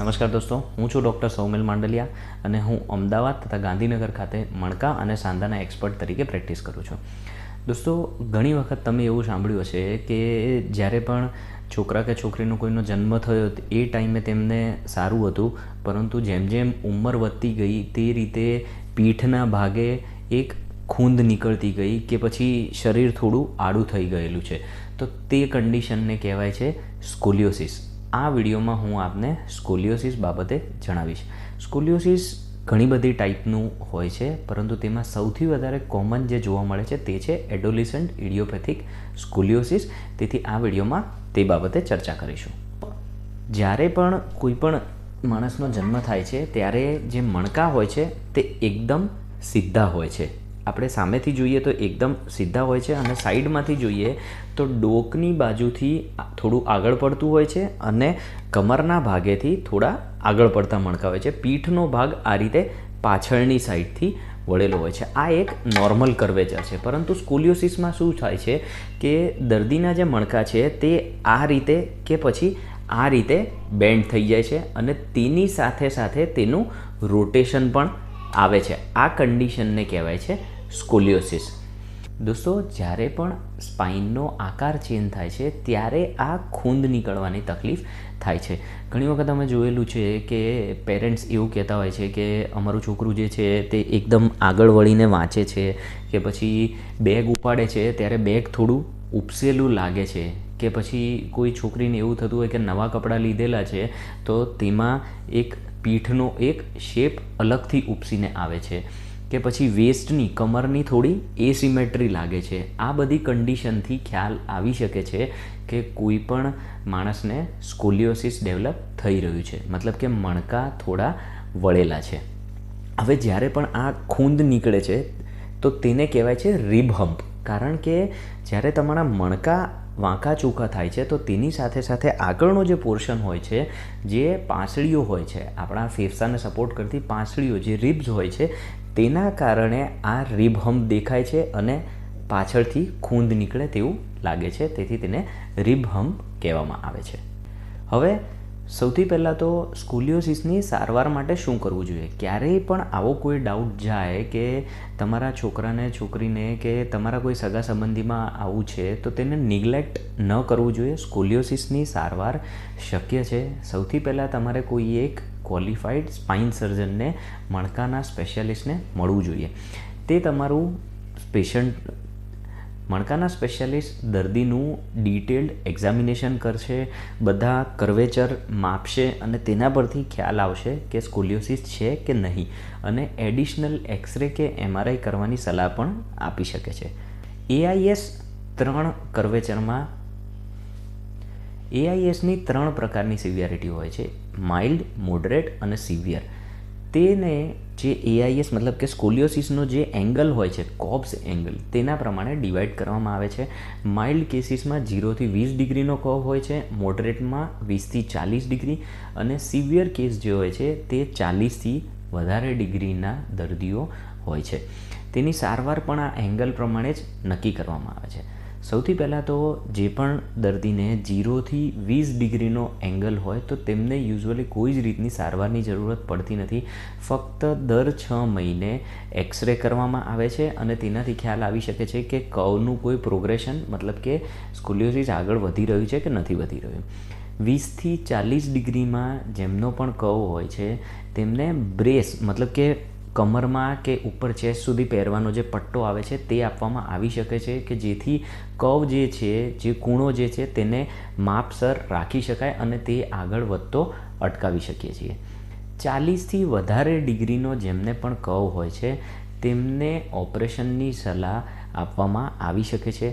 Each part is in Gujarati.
નમસ્કાર દોસ્તો, હું છું ડૉક્ટર સૌમિલ માંડલિયા અને હું અમદાવાદ તથા ગાંધીનગર ખાતે મણકા અને સાંધાના એક્સપર્ટ તરીકે પ્રેક્ટિસ કરું છું. દોસ્તો, ઘણી વખત તમે એવું સાંભળ્યું હશે કે જ્યારે પણ છોકરા કે છોકરીનો કોઈનો જન્મ થયો એ ટાઈમે તેમને સારું હતું, પરંતુ જેમ જેમ ઉંમર વધતી ગઈ તે રીતે પીઠના ભાગે એક ખૂંદ નીકળતી ગઈ કે પછી શરીર થોડું આડું થઈ ગયેલું છે. તો તે કન્ડિશનને કહેવાય છે સ્કોલિયોસિસ. આ વિડીયોમાં હું આપને સ્કોલિયોસિસ બાબતે જણાવીશ. સ્કોલિયોસિસ ઘણી બધી ટાઈપનું હોય છે, પરંતુ તેમાં સૌથી વધારે કોમન જે જોવા મળે છે તે છે એડોલિસન્ટ ઇડિયોપેથિક સ્કોલિયોસિસ. તેથી આ વિડીયોમાં તે બાબતે ચર્ચા કરીશું. જ્યારે પણ કોઈ પણ માણસનો જન્મ થાય છે, ત્યારે જે મણકા હોય છે તે એકદમ સીધા હોય છે. આપણે સામેથી જોઈએ તો એકદમ સીધા હોય છે અને સાઈડમાંથી જોઈએ તો ડોકની બાજુથી થોડું આગળ પડતું હોય છે અને કમરના ભાગેથી થોડા આગળ પડતા મણકા હોય છે. પીઠનો ભાગ આ રીતે પાછળની સાઈડથી વળેલો હોય છે. આ એક નોર્મલ કર્વેચર છે. પરંતુ સ્કોલિયોસિસમાં શું થાય છે કે દર્દીના જે મણકા છે તે આ રીતે કે પછી આ રીતે બેન્ડ થઈ જાય છે અને તેની સાથે સાથે તેનું રોટેશન પણ આવે છે. આ કન્ડિશનને કહેવાય છે સ્કોલિયોસિસ. દોસ્તો, જ્યારે પણ સ્પાઇનનો આકાર ચેન્જ થાય છે, ત્યારે આ ખૂંદ નીકળવાની તકલીફ થાય છે. ઘણી વખત અમે જોયેલું છે કે પેરેન્ટ્સ એવું કહેતા હોય છે કે અમારું છોકરું જે છે તે એકદમ આગળ વળીને વાંચે છે કે પછી બેગ ઉપાડે છે, ત્યારે બેગ થોડું ઉપસેલું લાગે છે. કે પછી કોઈ છોકરીને એવું થતું હોય કે નવા કપડાં લીધેલા છે, તો તેમાં એક પીઠનો એક શેપ અલગથી ઉપસીને આવે છે. કે પછી વેસ્ટની કમરની થોડી એસિમેટ્રી લાગે છે. આ બધી કન્ડિશનથી ખ્યાલ આવી શકે છે કે કોઈ પણ માણસને સ્કોલિયોસિસ ડેવલપ થઈ રહ્યું છે. મતલબ કે મણકા થોડા વળેલા છે. હવે જ્યારે પણ આ ખૂંદ નીકળે છે, તો તેને કહેવાય છે રિબ કારણ કે જ્યારે તમારા મણકા વાંકા ચૂકા થાય છે, તો તેની સાથે સાથે આગળનો જે પોર્શન હોય છે, જે પાંસળીઓ હોય છે, આપણા ફેફસાને સપોર્ટ કરતી પાંસળીઓ જે રિબ્સ હોય છે, તેના કારણે આ રિબ દેખાય છે અને પાછળથી ખૂંદ નીકળે તેવું લાગે છે, તેથી તેને રિબ કહેવામાં આવે છે. હવે સૌથી પહેલાં તો સ્કુલિયોસિસની સારવાર માટે શું કરવું જોઈએ? ક્યારેય પણ આવો કોઈ ડાઉટ જાય કે તમારા છોકરાને, છોકરીને કે તમારા કોઈ સગા સંબંધીમાં આવું છે, તો તેને નિગ્લેક્ટ ન કરવું જોઈએ. સ્કુલિયોસિસની સારવાર શક્ય છે. સૌથી પહેલાં તમારે કોઈ એક ક્વોલિફાઈડ સ્પાઇન સર્જનને મણકાના સ્પેશિયાલિસ્ટને મળવું જોઈએ. તે તમારું પેશન્ટ મણકાના સ્પેશિયાલિસ્ટ દર્દીનું ડિટેલ્ડ એક્ઝામિનેશન કરશે, બધા કર્વેચર માપશે અને તેના પરથી ખ્યાલ આવશે કે સ્કોલિયોસિસ છે કે નહીં અને એડિશનલ એક્સરે કે એમઆરઆઈ કરવાની સલાહ પણ આપી શકે છે. એઆઈએસ ત્રણ કર્વેચરમાં એઆઈએસની ત્રણ પ્રકારની સિવિયરિટી હોય છે. માઇલ્ડ મોડરેટ અને સિવિયર તેને જે એઆઈએસ મતલબ કે સ્કોલિયોસિસનો જે એંગલ હોય છે, કોબ્સ એંગલ, તેના પ્રમાણે ડિવાઈડ કરવામાં આવે છે. માઇલ્ડ કેસીસમાં જીરોથી વીસ ડિગ્રીનો કર્વ હોય છે મોડરેટમાં વીસથી ચાલીસ ડિગ્રી અને સિવિયર કેસ જે હોય છે, તે ચાલીસથી વધારે ડિગ્રીના દર્દીઓ હોય છે. તેની સારવાર પણ આ એંગલ પ્રમાણે જ નક્કી કરવામાં આવે છે. સૌથી પહેલાં તો જે પણ દર્દીને જીરોથી વીસ ડિગ્રીનો એંગલ હોય તો તેમને યુઝ્યુઅલી કોઈ જ રીતની સારવારની જરૂરત પડતી નથી. ફક્ત દર છ મહિને એક્સરે કરવામાં આવે છે અને તેનાથી ખ્યાલ આવી શકે છે કે કવનું કોઈ પ્રોગ્રેશન મતલબ કે સ્કોલિયોસિસ આગળ વધી રહ્યું છે કે નથી વધી રહ્યું. વીસથી ચાલીસ ડિગ્રીમાં જેમનો પણ કવ હોય છે તેમને બ્રેસ મતલબ કે કમરમાં કે ઉપર ચેસ્ટ સુધી પહેરવાનો જે પટ્ટો આવે છે તે આપવામાં આવી શકે છે કે જેથી કવ જે છે, જે કૂણો જે છે તેને માપસર રાખી શકાય અને તે આગળ વધતો અટકાવી શકીએ છીએ. ચાલીસથી વધારે ડિગ્રીનો જેમને પણ કવ હોય છે, તેમને ઓપરેશનની સલાહ આપવામાં આવી શકે છે.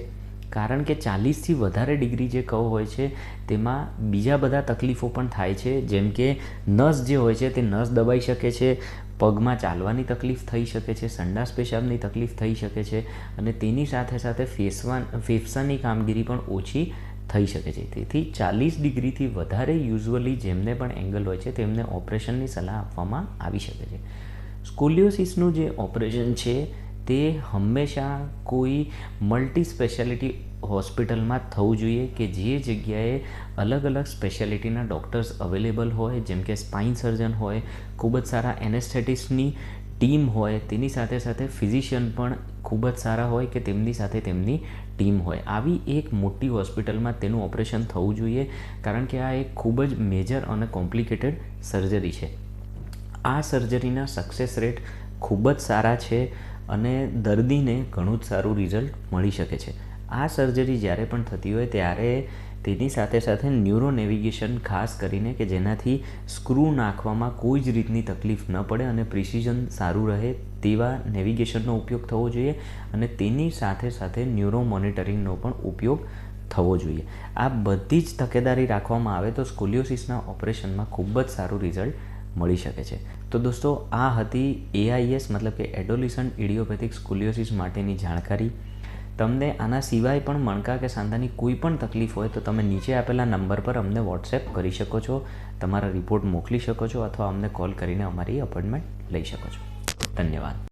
કારણ કે ચાલીસથી વધારે ડિગ્રી જે કવ હોય છે, તેમાં બીજા બધા તકલીફો પણ થાય છે. જેમ કે નસ જે હોય છે તે નસ દબાઈ શકે છે પગમાં ચાલવાની તકલીફ થઈ શકે છે, સંડાસ પેશાબની તકલીફ થઈ શકે છે અને તેની સાથે સાથે ફેસવા ફેફસાની કામગીરી પણ ઓછી થઈ શકે છે. તેથી ચાલીસ ડિગ્રીથી વધારે યુઝ્યુઅલી જેમને પણ એંગલ હોય છે, તેમને ઓપરેશનની સલાહ આપવામાં આવી શકે છે. સ્કોલિયોસિસનું જે ઓપરેશન છે તે હંમેશા કોઈ મલ્ટી સ્પેશિયાલિટી હોસ્પિટલમાં થવું જોઈએ કે જે જગ્યાએ અલગ અલગ સ્પેશિયાલિટીના ડૉક્ટર્સ અવેલેબલ હોય, જેમ કે સ્પાઇન સર્જન હોય, ખૂબ જ સારા એનેસ્થેટિસ્ટની ટીમ હોય, તેની સાથે સાથે ફિઝિશિયન પણ ખૂબ જ સારા હોય કે તેમની સાથે તેમની ટીમ હોય. આવી એક મોટી હોસ્પિટલમાં તેનું ઓપરેશન થવું જોઈએ, કારણ કે આ એક ખૂબ જ મેજર અને કોમ્પ્લિકેટેડ સર્જરી છે. આ સર્જરીના સક્સેસ રેટ ખૂબ જ સારા છે. અને દર્દીને ઘણું જ સારું રિઝલ્ટ મળી શકે છે. આ સર્જરી જ્યારે પણ થતી હોય ત્યારે તેની સાથે સાથે ન્યુરો નેવિગેશન ખાસ કરીને કે જેનાથી સ્ક્રૂ નાખવામાં કોઈ જ રીતની તકલીફ ન પડે અને પ્રિસિઝન સારું રહે તેવા નેવિગેશનનો ઉપયોગ થવો જોઈએ અને તેની સાથે સાથે ન્યુરો મોનિટરિંગનો પણ ઉપયોગ થવો જોઈએ. આ બધી જ તકેદારી રાખવામાં આવે તો સ્કોલિયોસિસના ઓપરેશનમાં ખૂબ જ સારું રિઝલ્ટ મળી શકે છે. તો દોસ્તો, આ હતી એઆઈએસ મતલબ કે એડોલિસન્ટ ઇડિયોપેથિક સ્કુલિયોસિસ માટેની જાણકારી. તમને આના સિવાય પણ મણકા કે સાંધાની કોઈ પણ તકલીફ હોય તો તમે નીચે આપેલા નંબર પર અમને વોટ્સએપ કરી શકો છો, તમારા રિપોર્ટ મોકલી શકો છો અથવા અમને કોલ કરીને અમારી અપોઇન્ટમેન્ટ લઈ શકો છો. ધન્યવાદ.